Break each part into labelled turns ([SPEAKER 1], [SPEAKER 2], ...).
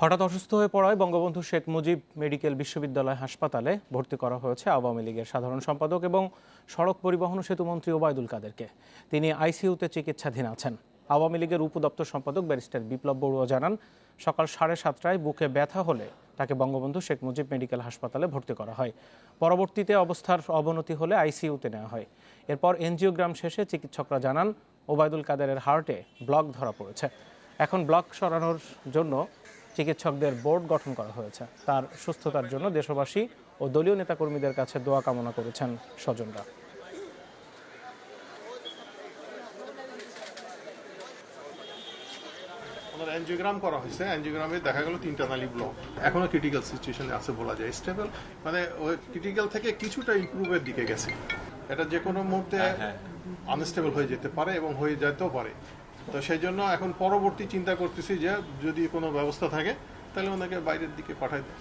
[SPEAKER 1] হঠাৎ অসুস্থ হয়ে পড়ায় বঙ্গবন্ধু শেখ মুজিব মেডিকেল বিশ্ববিদ্যালয় হাসপাতালে ভর্তি করা হয়েছে আওয়ামী লীগের সাধারণ সম্পাদক এবং সড়ক পরিবহন সেতু মন্ত্রী ওবায়দুল কাদেরকে তিনি আইসিইউতে চিকিৎসাধীন আছেন আওয়ামী লীগের উপদপ্তর সম্পাদক ব্যারিস্টার বিপ্লব বড়ুয়া জানান সকাল সাড়ে সাতটায় বুকে ব্যথা হলে তাকে বঙ্গবন্ধু শেখ মুজিব মেডিকেল হাসপাতালে ভর্তি করা হয় পরবর্তীতে অবস্থার অবনতি হলে আইসিইউতে নেওয়া হয় এরপর এনজিওগ্রাম শেষে চিকিৎসকরা জানান ওবায়দুল কাদেরের হার্টে ব্লক ধরা পড়েছে এখন ব্লক সরানোর জন্য চিকিৎসকদের বোর্ড গঠন করা হয়েছে তার সুস্থতার জন্য দেশবাসী ও দলীয় নেতাকর্মীদের কাছে দোয়া কামনা করেছেন স্বজনরা
[SPEAKER 2] এনজিওগ্রাম করা হয়েছে এনজিওগ্রামে দেখা গেল তিনটা নালি ব্লক এখনো ক্রিটিক্যাল সিচুয়েশনে আছে বলা যায় স্টেবল মানে ওই ক্রিটিক্যাল থেকে কিছুটা ইম্প্রুভের দিকে গেছে এটা যে কোনো মুহূর্তে আনস্টেবল হ্যাঁ, হ্যাঁ। হয়ে যেতে পারে এবং হয়ে যেতেও পারে তো সেই জন্য এখন পরবর্তী চিন্তা করতেছি যে যদি কোনো ব্যবস্থা থাকে তাহলে ওনাকে বাইরের দিকে পাঠাই দেয়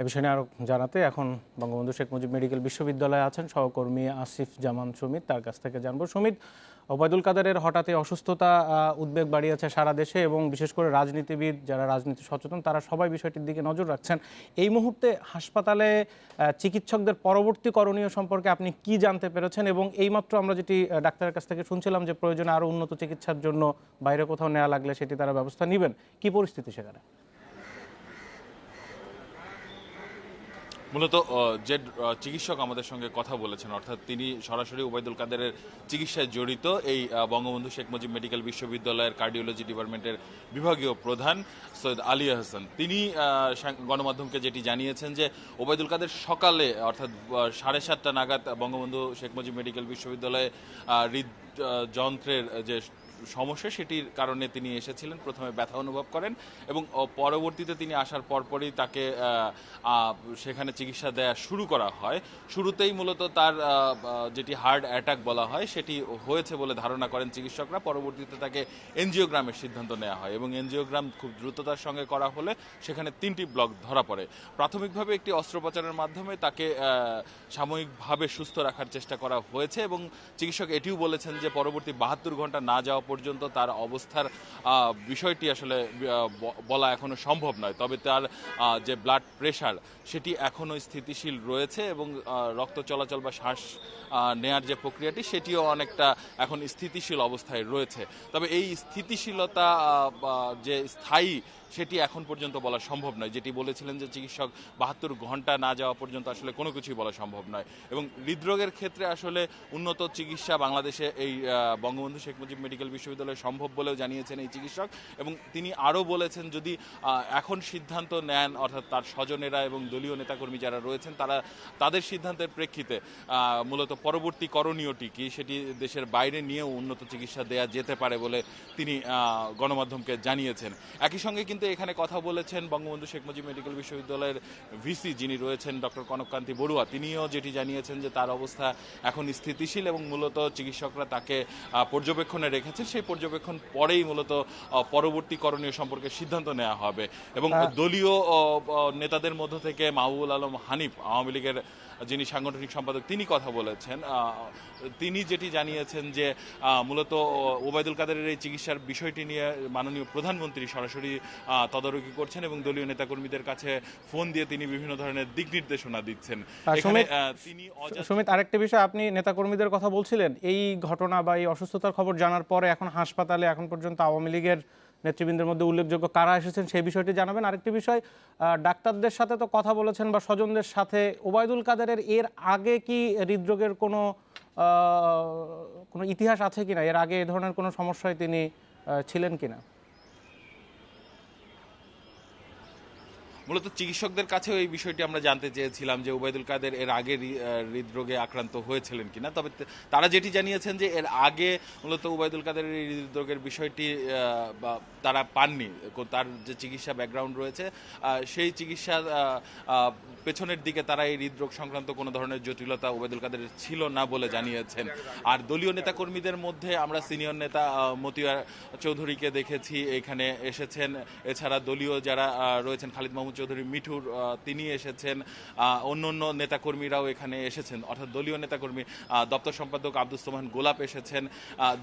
[SPEAKER 1] এ বিষয়ে আরও জানাতে এখন বঙ্গবন্ধু শেখ মুজিব মেডিকেল বিশ্ববিদ্যালয়ে আছেন সহকর্মী আসিফ জামান সুমিত তার কাছ থেকে জানবো সুমিত ওবায়দুল কাদেরের হঠাৎই অসুস্থতা উদ্বেগ বাড়িয়েছে সারা দেশে এবং বিশেষ করে রাজনীতিবিদ যারা রাজনীতি সচেতন তারা সবাই বিষয়টির দিকে নজর রাখছেন এই মুহূর্তে হাসপাতালে চিকিৎসকদের পরবর্তী করণীয় সম্পর্কে আপনি কি জানতে পেরেছেন এবং এইমাত্র আমরা যেটি ডাক্তারের কাছ থেকে শুনছিলাম যে প্রয়োজনে আরও উন্নত চিকিৎসার জন্য বাইরে কোথাও নেওয়া লাগলে সেটি তারা ব্যবস্থা নেবেন কি পরিস্থিতি সেখানে
[SPEAKER 3] মূলত যে চিকিৎসক আমাদের সঙ্গে কথা বলেছেন অর্থাৎ তিনি সরাসরি উবায়দুল কাদেরের চিকিৎসায় জড়িত এই বঙ্গবন্ধু শেখ মুজিব মেডিকেল বিশ্ববিদ্যালয়ের কার্ডিওলজি ডিপার্টমেন্টের বিভাগীয় প্রধান সৈয়দ আলী হাসান তিনি গণমাধ্যমকে যেটি জানিয়েছেন যে ওবায়দুল কাদের সকালে অর্থাৎ সাড়ে সাতটা নাগাদ বঙ্গবন্ধু শেখ মুজিব মেডিকেল বিশ্ববিদ্যালয়ে হৃদ যন্ত্রের যে সমস্যা সেটির কারণে তিনি এসেছিলেন প্রথমে ব্যথা অনুভব করেন এবং পরবর্তীতে তিনি আসার পরপরই তাকে সেখানে চিকিৎসা দেয়া শুরু করা হয় শুরুতেই মূলত তার যেটি হার্ট অ্যাটাক বলা হয় সেটি হয়েছে বলে ধারণা করেন চিকিৎসকরা পরবর্তীতে তাকে এনজিওগ্রামের সিদ্ধান্ত নেওয়া হয় এবং এনজিওগ্রাম খুব দ্রুততার সঙ্গে করা হলে সেখানে তিনটি ব্লক ধরা পড়ে প্রাথমিকভাবে একটি অস্ত্রোপচারের মাধ্যমে তাকে সাময়িকভাবে সুস্থ রাখার চেষ্টা করা হয়েছে এবং চিকিৎসক এটিও বলেছেন যে পরবর্তী বাহাত্তর ঘন্টা না যাওয়া পর্যন্ত তার অবস্থার বিষয়টি আসলে বলা এখনো সম্ভব নয় তবে তার যে ব্লাড প্রেশার সেটি এখনও স্থিতিশীল রয়েছে এবং রক্ত চলাচল বা শ্বাস নেয়ার যে প্রক্রিয়াটি সেটিও অনেকটা এখন স্থিতিশীল অবস্থায় রয়েছে তবে এই স্থিতিশীলতা যে স্থায়ী সেটি এখন পর্যন্ত বলা সম্ভব নয় যেটি বলেছিলেন যে চিকিৎসক বাহাত্তর ঘন্টা না যাওয়া পর্যন্ত আসলে কোনো কিছুই বলা সম্ভব নয় এবং হৃদরোগের ক্ষেত্রে আসলে উন্নত চিকিৎসা বাংলাদেশে এই বঙ্গবন্ধু শেখ মুজিব মেডিকেল বিশ্ববিদ্যালয়ে সম্ভব বলেও জানিয়েছেন এই চিকিৎসক এবং তিনি আরও বলেছেন যদি এখন সিদ্ধান্ত নেন অর্থাৎ তার স্বজনেরা এবং দলীয় নেতাকর্মী যারা রয়েছেন তারা তাদের সিদ্ধান্তের প্রেক্ষিতে মূলত পরবর্তী করণীয়টি কি সেটি দেশের বাইরে নিয়েও উন্নত চিকিৎসা দেয়া যেতে পারে বলে তিনি গণমাধ্যমকে জানিয়েছেন একই সঙ্গে কিন্তু কিন্তু এখানে কথা বলেছেন বঙ্গবন্ধু শেখ মুজিব মেডিকেল বিশ্ববিদ্যালয়ের ভিসি যিনি রয়েছেন ডক্টর কনককান্তি বড়ুয়া তিনিও যেটি জানিয়েছেন যে তার অবস্থা এখন স্থিতিশীল এবং মূলত চিকিৎসকরা তাকে পর্যবেক্ষণে রেখেছেন সেই পর্যবেক্ষণ পরেই মূলত পরবর্তী করণীয় সম্পর্কে সিদ্ধান্ত নেওয়া হবে এবং হ্যাঁ। দলীয় নেতাদের মধ্য থেকে মাহবুল আলম হানিফ আওয়ামী লীগের যিনি সাংগঠনিক সম্পাদক তিনি কথা বলেছেন তিনি যেটি জানিয়েছেন যে মূলত ওবায়দুল কাদেরের এই চিকিৎসার বিষয়টি নিয়ে মাননীয় প্রধানমন্ত্রী সরাসরি তদারকি করছেন এবং দলীয় নেতাকর্মীদের কাছে ফোন দিয়ে তিনি বিভিন্ন ধরনের দিক নির্দেশনা দিচ্ছেন
[SPEAKER 1] তিনি সুমিত আরেকটা বিষয় আপনি নেতাকর্মীদের কথা বলছিলেন এই ঘটনা বা এই অসুস্থতার খবর জানার পরে এখন হাসপাতালে এখন পর্যন্ত আওয়ামী লীগের নেতৃবৃন্দের মধ্যে উল্লেখযোগ্য কারা এসেছেন সেই বিষয়টি জানাবেন আরেকটি বিষয় ডাক্তারদের সাথে তো কথা বলেছেন বা স্বজনদের সাথে ওবায়দুল কাদেরের এর আগে কি হৃদরোগের কোনো কোনো ইতিহাস আছে কিনা এর আগে এ ধরনের কোনো সমস্যায় তিনি ছিলেন কিনা
[SPEAKER 3] মূলত চিকিৎসকদের কাছে এই বিষয়টি আমরা জানতে চেয়েছিলাম যে উবায়দুল কাদের এর আগে হৃদরোগে আক্রান্ত হয়েছিলেন কিনা তবে তারা যেটি জানিয়েছেন যে এর আগে মূলত উবায়দুল কাদের এই হৃদরোগের বিষয়টি তারা পাননি তার যে চিকিৎসা ব্যাকগ্রাউন্ড রয়েছে সেই চিকিৎসা পেছনের দিকে তারা এই হৃদরোগ সংক্রান্ত কোনো ধরনের জটিলতা উবায়দুল কাদের ছিল না বলে জানিয়েছেন আর দলীয় নেতাকর্মীদের মধ্যে আমরা সিনিয়র নেতা মতিয়ার চৌধুরীকে দেখেছি এখানে এসেছেন এছাড়া দলীয় যারা রয়েছেন খালিদ মাহমুদ চৌধুরী মিঠুর তিনি এসেছেন অন্য অন্য নেতাকর্মীরাও এখানে এসেছেন অর্থাৎ দলীয় নেতাকর্মী দপ্তর সম্পাদক আব্দুল সোমান গোলাপ এসেছেন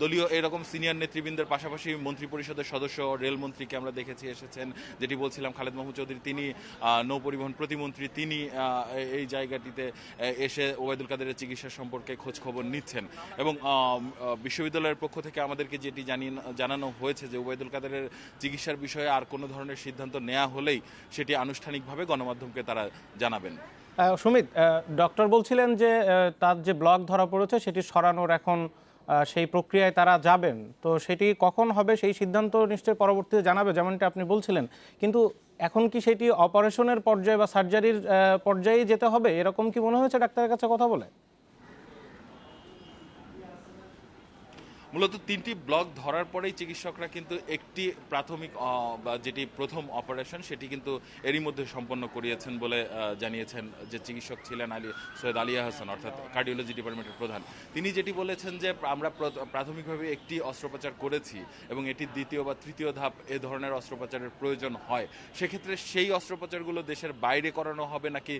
[SPEAKER 3] দলীয় এরকম সিনিয়র নেতৃবৃন্দের পাশাপাশি মন্ত্রী পরিষদের সদস্য রেলমন্ত্রীকে আমরা দেখেছি এসেছেন যেটি বলছিলাম খালেদ মাহমুদ চৌধুরী তিনি নৌপরিবহন প্রতিমন্ত্রী তিনি এই জায়গাটিতে এসে ওবায়দুল কাদেরের চিকিৎসা সম্পর্কে খোঁজ খবর নিচ্ছেন এবং বিশ্ববিদ্যালয়ের পক্ষ থেকে আমাদেরকে যেটি জানিয়ে জানানো হয়েছে যে ওবায়দুল কাদেরের চিকিৎসার বিষয়ে আর কোনো ধরনের সিদ্ধান্ত নেওয়া হলেই সেটি আনুষ্ঠানিকভাবে গণমাধ্যমকে তারা জানাবেন
[SPEAKER 1] সুমিত ডক্টর বলছিলেন যে তার যে ব্লক ধরা পড়েছে সেটি সরানোর এখন সেই প্রক্রিয়ায় তারা যাবেন তো সেটি কখন হবে সেই সিদ্ধান্ত নিশ্চয়ই পরবর্তীতে জানাবে যেমনটি আপনি বলছিলেন কিন্তু এখন কি সেটি অপারেশনের পর্যায়ে বা সার্জারির পর্যায়ে যেতে হবে এরকম কি মনে হয়েছে ডাক্তারের কাছে কথা বলে
[SPEAKER 3] মূলত তিনটি ব্লক ধরার পরেই চিকিৎসকরা কিন্তু একটি প্রাথমিক যেটি প্রথম অপারেশন সেটি কিন্তু এরই মধ্যে সম্পন্ন করিয়েছেন বলে জানিয়েছেন যে চিকিৎসক ছিলেন আলী সৈয়দ আলিয়া হাসান অর্থাৎ কার্ডিওলজি ডিপার্টমেন্টের প্রধান তিনি যেটি বলেছেন যে আমরা প্রাথমিকভাবে একটি অস্ত্রোপচার করেছি এবং এটি দ্বিতীয় বা তৃতীয় ধাপ এ ধরনের অস্ত্রোপচারের প্রয়োজন হয় সেক্ষেত্রে সেই অস্ত্রোপচারগুলো দেশের বাইরে করানো হবে নাকি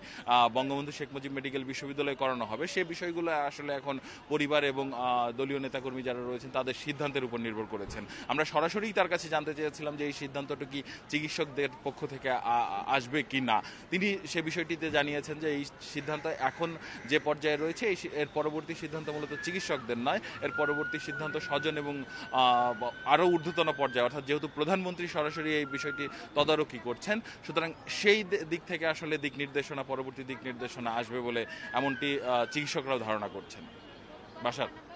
[SPEAKER 3] বঙ্গবন্ধু শেখ মুজিব মেডিকেল বিশ্ববিদ্যালয়ে করানো হবে সে বিষয়গুলো আসলে এখন পরিবার এবং দলীয় নেতাকর্মী যারা রয়েছে করেছেন তাদের সিদ্ধান্তের উপর নির্ভর করেছেন আমরা সরাসরি তার কাছে জানতে চেয়েছিলাম যে এই সিদ্ধান্তটা কি চিকিৎসকদের পক্ষ থেকে আসবে কি না তিনি সে বিষয়টিতে জানিয়েছেন যে এই সিদ্ধান্ত এখন যে পর্যায়ে রয়েছে এর পরবর্তী সিদ্ধান্ত মূলত চিকিৎসকদের নয় এর পরবর্তী সিদ্ধান্ত স্বজন এবং আরও ঊর্ধ্বতন পর্যায়ে অর্থাৎ যেহেতু প্রধানমন্ত্রী সরাসরি এই বিষয়টি তদারকি করছেন সুতরাং সেই দিক থেকে আসলে দিক নির্দেশনা পরবর্তী দিক নির্দেশনা আসবে বলে এমনটি চিকিৎসকরাও ধারণা করছেন বাসার